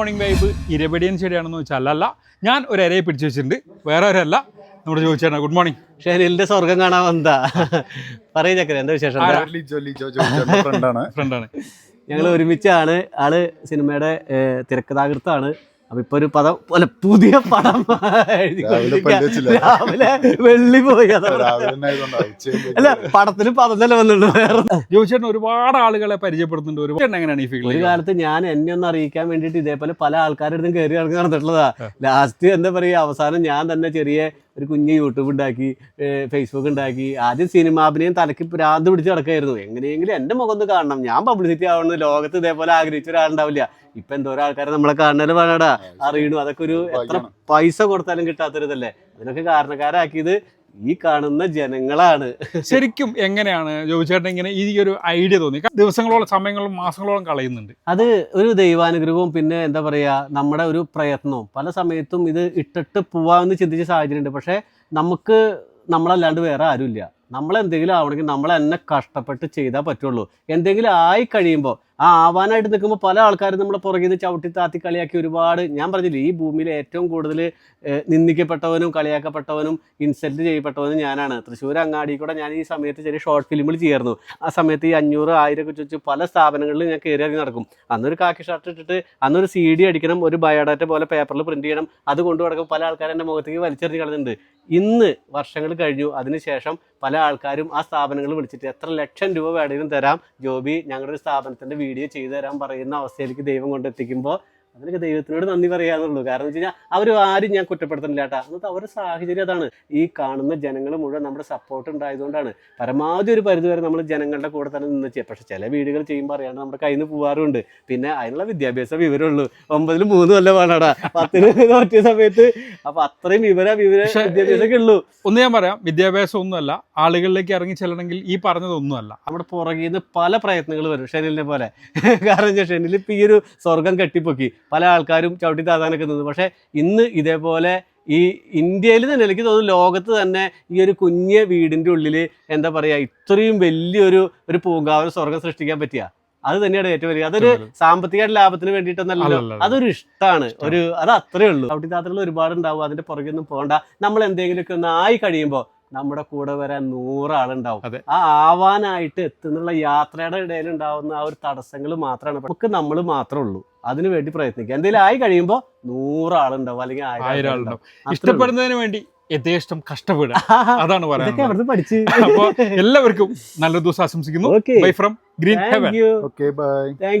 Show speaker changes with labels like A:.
A: Morning vibe ഇരപടിയൻ ചെടിയാണെന്ന് വെച്ചാൽ അല്ല ഞാൻ ഒരു അരയെ പിടിച്ചു വെച്ചിട്ടുണ്ട്. വേറെ ഒരല്ല. നമ്മുടെ ചോദിച്ചാണ് ഗുഡ് മോർണിംഗ്
B: ഷെനിലിന്റെ സ്വർഗം കാണാൻ വന്നതാ. പറയ ചക്കര എന്താ വിശേഷം?
C: ഫ്രണ്ടാണ്
B: ഞങ്ങൾ ഒരുമിച്ചാണ്. ആൾ സിനിമയുടെ തിരക്കഥാകൃത്താണ്. അപ്പൊ ഇപ്പൊ ഒരു പദം അല്ല പുതിയ പടം
C: രാവിലെ
B: വെള്ളി പോയി. അല്ല പടത്തിന് പദം തന്നെ വന്നുള്ളൂ വേറെ.
A: ജോയിച്ചേട്ടൻ ഒരുപാട് ആളുകളെ പരിചയപ്പെടുത്തുന്നുണ്ട് ഒരു എങ്ങനെയാണ് ഈ
B: ഒരു കാലത്ത് ഞാൻ എന്നെ ഒന്ന് അറിയിക്കാൻ വേണ്ടിയിട്ട് ഇതേപോലെ പല ആൾക്കാരുടെ അടുത്തും കയറി ഇറങ്ങി നടന്നിട്ടുള്ളതാ ലാസ്റ്റ് എന്താ പറയാ അവസാനം ഞാൻ തന്നെ ചെറിയ ഒരു കുഞ്ഞ് യൂട്യൂബ് ഉണ്ടാക്കി ഫേസ്ബുക്ക് ഉണ്ടാക്കി. ആദ്യം സിനിമാഭിനയം തലക്ക് പ്രാന്ത് പിടിച്ച് നടക്കായിരുന്നു. എങ്ങനെയെങ്കിലും എന്റെ മുഖം ഒന്ന് കാണണം. ഞാൻ പബ്ലിസിറ്റി ആവണം ലോകത്ത് ഇതേപോലെ ആഗ്രഹിച്ച ഒരാളുണ്ടാവില്ല. ഇപ്പൊ എന്തോ ആൾക്കാരെ നമ്മളെ കാണാനും വേണടാ. അറിയണു. അതൊക്കെ ഒരു എത്ര പൈസ കൊടുത്താലും കിട്ടാത്തൊരിതല്ലേ. അതിനൊക്കെ കാരണക്കാരാക്കിയത് ഈ കാണുന്ന ജനങ്ങളാണ്.
A: ശരിക്കും എങ്ങനെയാണ് ജോബിച്ചേട്ടൻ ഇങ്ങനെ ഈ ഒരു ഐഡിയ തോന്നി? ദിവസങ്ങളോളം സമയങ്ങളും മാസങ്ങളോളം കളയുന്നുണ്ട്.
B: അത് ഒരു ദൈവാനുഗ്രഹവും പിന്നെ എന്താ പറയാ നമ്മുടെ ഒരു പ്രയത്നവും. പല സമയത്തും ഇത് ഇട്ടിട്ട് പോവാമെന്ന് ചിന്തിച്ച സാഹചര്യമുണ്ട്. പക്ഷെ നമുക്ക് നമ്മളല്ലാണ്ട് വേറെ ആരുമില്ല. നമ്മളെന്തെങ്കിലും ആവണമെങ്കിൽ നമ്മൾ തന്നെ കഷ്ടപ്പെട്ട് ചെയ്താൽ പറ്റുള്ളൂ. എന്തെങ്കിലും ആയി കഴിയുമ്പോൾ ആ ആവാനായിട്ട് നിൽക്കുമ്പോൾ പല ആൾക്കാരും നമ്മളെ പുറകിൽ ചവിട്ടി താത്തി കളിയാക്കി ഒരുപാട് ഞാൻ പറഞ്ഞില്ലേ ഈ ഭൂമിയിൽ ഏറ്റവും കൂടുതൽ നിന്ദിക്കപ്പെട്ടവനും കളിയാക്കപ്പെട്ടവനും ഇൻസൾട്ട് ചെയ്യപ്പെട്ടവനും ഞാനാണ്. തൃശ്ശൂർ അങ്ങാടി കൂടെ ഞാൻ ഈ സമയത്ത് ചെറിയ ഷോർട്ട് ഫിലിമിൽ ചെയ്യായിരുന്നു. ആ സമയത്ത് ഈ അഞ്ഞൂറ് ആയിരം ഒക്കെ വെച്ച് പല സ്ഥാപനങ്ങളിൽ ഞാൻ കയറി ഇറങ്ങി നടക്കും. അന്നൊരു കാക്കി ഷർട്ട് ഇട്ടിട്ട് അന്നൊരു സി ഡി അടിക്കണം ഒരു ബയോഡാറ്റ പോലെ പേപ്പറിൽ പ്രിന്റ് ചെയ്യണം അത് കൊണ്ടു നടക്കും പല ആൾക്കാരും എന്റെ മുഖത്തേക്ക് വലിച്ചെറിഞ്ഞ് കളഞ്ഞിട്ടുണ്ട് ഇന്ന് വർഷങ്ങൾ കഴിഞ്ഞു അതിനുശേഷം പല ആൾക്കാരും ആ സ്ഥാപനങ്ങൾ വിളിച്ചിട്ട് എത്ര ലക്ഷം രൂപ വേണമെങ്കിലും തരാം ജോബി ഞങ്ങളുടെ ഒരു സ്ഥാപനത്തിന്റെ വീഡിയോ ചെയ്തു തരാൻ പറയുന്ന അവസ്ഥയിലേക്ക് ദൈവം കൊണ്ടെത്തിക്കുമ്പോൾ അതിനൊക്കെ ദൈവത്തിനോട് നന്ദി പറയാന്നുള്ളൂ. കാരണം വെച്ച് കഴിഞ്ഞാൽ അവർ ആരും ഞാൻ കുറ്റപ്പെടുത്തുന്നില്ല കേട്ടോ. അന്നത്തെ അവരുടെ സാഹചര്യം അതാണ്. ഈ കാണുന്ന ജനങ്ങൾ മുഴുവൻ നമ്മുടെ സപ്പോർട്ട് ഉണ്ടായതുകൊണ്ടാണ്. പരമാവധി ഒരു പരിധിവരെ നമ്മൾ ജനങ്ങളുടെ കൂടെ തന്നെ നിന്ന് ചെയ്യുക. പക്ഷെ ചില വീടുകൾ ചെയ്യുമ്പോൾ അറിയാണ്ട് നമ്മുടെ കയ്യിൽ നിന്ന് പോകാറുണ്ട് പിന്നെ അതിനുള്ള വിദ്യാഭ്യാസ വിവരമുള്ളൂ. ഒമ്പതിൽ മൂന്ന് കൊല്ലം വേണടാ? പത്തിന് പറ്റിയ സമയത്ത്. അപ്പൊ അത്രയും വിവര വിവര
A: വിദ്യാഭ്യാസം
B: വിദ്യാഭ്യാസമൊക്കെ ഉള്ളൂ.
A: ഒന്ന് ഞാൻ പറയാം. വിദ്യാഭ്യാസം ഒന്നുമല്ല ആളുകളിലേക്ക് ഇറങ്ങി ചെല്ലണമെങ്കിൽ ഈ പറഞ്ഞതൊന്നുമല്ല.
B: നമ്മുടെ പുറകിൽ നിന്ന് പല പ്രയത്നങ്ങൾ വരും ഷെനിലിനെ പോലെ. കാരണം ഷെനിൽ ഇപ്പം ഈ ഒരു സ്വർഗം കെട്ടിപ്പൊക്കി. പല ആൾക്കാരും ചവിട്ടി താതാനൊക്കെ നിന്നത് പക്ഷേ ഇന്ന് ഇതേപോലെ ഈ ഇന്ത്യയിൽ തന്നെ എനിക്ക് തോന്നുന്നു ലോകത്ത് തന്നെ ഈ ഒരു കുഞ്ഞ് വീടിന്റെ ഉള്ളിൽ എന്താ പറയുക ഇത്രയും വലിയൊരു ഒരു പൂങ്കാവന സ്വർഗം സൃഷ്ടിക്കാൻ പറ്റിയ? അത് തന്നെയാണ് ഏറ്റവും വലിയ. അതൊരു സാമ്പത്തിക ലാഭത്തിന് വേണ്ടിയിട്ടൊന്നല്ലല്ലോ. അതൊരു ഇഷ്ടമാണ് ഒരു അത് അത്രേ ഉള്ളൂ. ചവിട്ടി താത്തകൾ ഒരുപാട് ഉണ്ടാവും അതിന്റെ പുറകെ ഒന്നും പോകണ്ട. നമ്മൾ എന്തെങ്കിലുമൊക്കെ ഒന്ന് ആയി കഴിയുമ്പോൾ നമ്മുടെ കൂടെ വരാൻ നൂറാളുണ്ടാവും. ആ ആവാനായിട്ട് എത്തുന്നുള്ള യാത്രയുടെ ഇടയിൽ ഉണ്ടാവുന്ന ആ ഒരു തടസ്സങ്ങൾ മാത്രമാണ് നമുക്ക് നമ്മൾ മാത്രമേ ഉള്ളൂ. അതിനു വേണ്ടി പ്രയത്നിക്കുക. എന്തെങ്കിലും ആയി കഴിയുമ്പോൾ നൂറാളുണ്ടാവും. അല്ലെങ്കിൽ ആയിരം ആളുണ്ടാവും.
A: ഇഷ്ടപ്പെടുന്നതിന് വേണ്ടി യഥേഷ്ടം കഷ്ടപ്പെടുക. അതാണ്
B: പറയുന്നത് പഠിച്ച്.
A: അപ്പോൾ എല്ലാവർക്കും നല്ലൊരു ദിവസം ആശംസിക്കുന്നു.
B: Okay
A: bye from green
C: okay bye
B: thank